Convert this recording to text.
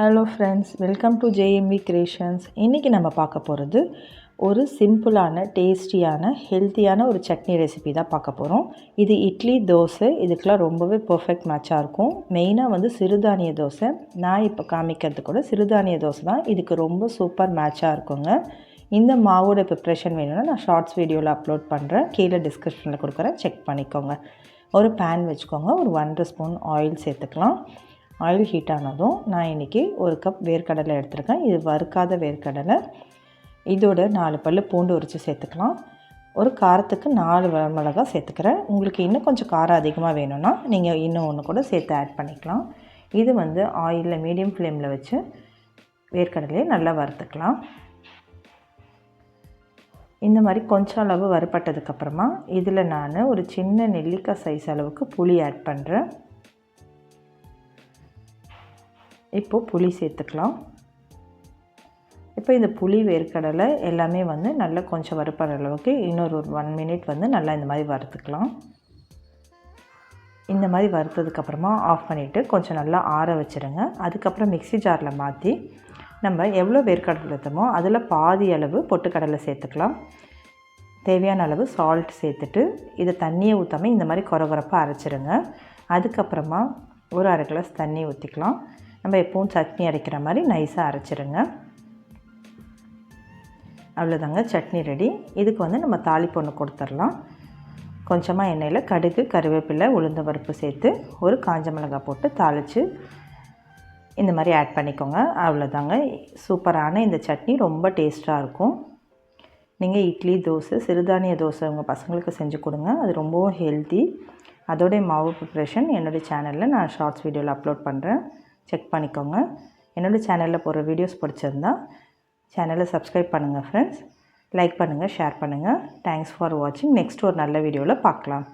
Hello friends welcome to JMV creations இன்றைக்கி நம்ம பார்க்க போகிறது ஒரு சிம்பிளான டேஸ்டியான ஹெல்த்தியான ஒரு சட்னி ரெசிபி தான் பார்க்க போகிறோம் இது இட்லி தோசை. இதுக்கெலாம் ரொம்பவே பர்ஃபெக்ட் மேட்சாக இருக்கும். மெயினாக வந்து சிறுதானிய தோசை. நான் இப்போ காமிக்கிறது கூட சிறுதானிய தோசை தான். இதுக்கு ரொம்ப சூப்பர் மேட்சாக இருக்குங்க. இந்த மாவோட ப்ரிப்ரேஷன் வேணும்னா நான் ஷார்ட்ஸ் வீடியோவில் அப்லோட் பண்ணுறேன் கீழே டிஸ்கிரிப்ஷனில் கொடுக்குறேன். செக் பண்ணிக்கோங்க. ஒரு பேன் வச்சுக்கோங்க. ஒரு ஒன்றரை ஸ்பூன் ஆயில் சேர்த்துக்கலாம். ஆயில் ஹீட் ஆனதும் நான் இன்றைக்கி ஒரு கப் வேர்க்கடலை எடுத்திருக்கேன். இது வறுக்காத வேர்க்கடலை. இதோட நாலு பல் பூண்டு உரித்து சேர்த்துக்கலாம். ஒரு காரத்துக்கு நாலு மிளகா சேர்த்துக்கிறேன். உங்களுக்கு இன்னும் கொஞ்சம் காரம் அதிகமாக வேணும்னா நீங்கள் இன்னும் ஒன்று கூட சேர்த்து ஆட் பண்ணிக்கலாம். இது வந்து ஆயிலில் மீடியம் ஃப்ளேமில் வச்சு வேர்க்கடலையை நல்லா வறுத்துக்கலாம். இந்த மாதிரி கொஞ்சம் அளவு வறுப்பட்டதுக்கப்புறமா இதில் நான் ஒரு சின்ன நெல்லிக்காய் சைஸ் அளவுக்கு புளி ஆட் பண்ணுறேன் இப்போது புளி சேர்த்துக்கலாம். இப்போ இந்த புளி வேர்க்கடலை எல்லாமே வந்து நல்லா கொஞ்சம் வறுப்படுற அளவுக்கு இன்னொரு ஒரு ஒன் மினிட் வந்து நல்லா இந்த மாதிரி வறுத்துக்கலாம். இந்த மாதிரி வறுத்ததுக்கப்புறமா ஆஃப் பண்ணிவிட்டு கொஞ்சம் நல்லா ஆற வச்சுருங்க. அதுக்கப்புறம் மிக்சி ஜாரில் மாற்றி நம்ம எவ்வளோ வேர்க்கடலை எடுத்தோமோ அதில் பாதி அளவு பொட்டுக்கடலை சேர்த்துக்கலாம். தேவையான அளவு சால்ட் சேர்த்துட்டு இதை தண்ணியை ஊற்றாமல் இந்த மாதிரி குறகுறப்பாக அரைச்சிருங்க. அதுக்கப்புறமா ஒரு அரை கிளாஸ் தண்ணி ஊற்றிக்கலாம் நம்ம எப்பவும் சட்னி அரைக்கிற மாதிரி நைஸாக அரைச்சிருங்க. அவ்வளோதாங்க சட்னி ரெடி இதுக்கு வந்து நம்ம தாளிப்பு ஒன்று கொடுத்துர்லாம் கொஞ்சமாக எண்ணெயில் கடுகு கருவேப்பிலை உளுந்த பருப்பு சேர்த்து ஒரு காஞ்ச மிளகாய் போட்டு தாளித்து இந்த மாதிரி ஆட் பண்ணிக்கோங்க. அவ்வளோதாங்க சூப்பரான இந்த சட்னி ரொம்ப டேஸ்ட்டாக இருக்கும். நீங்கள் இட்லி தோசை சிறுதானிய தோசை உங்கள் பசங்களுக்கு செஞ்சு கொடுங்க. அது ரொம்பவும் ஹெல்த்தி அதோடைய மாவு ப்ரிப்ரேஷன் என்னுடைய சேனலில் நான் ஷார்ட்ஸ் வீடியோவில் அப்லோட் பண்ணுறேன் செக் பண்ணிக்கோங்க. என்னோடய சேனலில் போகிற வீடியோஸ் பிடிச்சிருந்தா சேனலை சப்ஸ்கிரைப் பண்ணுங்கள் ஃப்ரெண்ட்ஸ் லைக் பண்ணுங்கள் ஷேர் பண்ணுங்கள் தேங்க்ஸ் ஃபார் வாட்சிங் நெக்ஸ்ட் ஒரு நல்ல வீடியோவில் பார்க்கலாம்.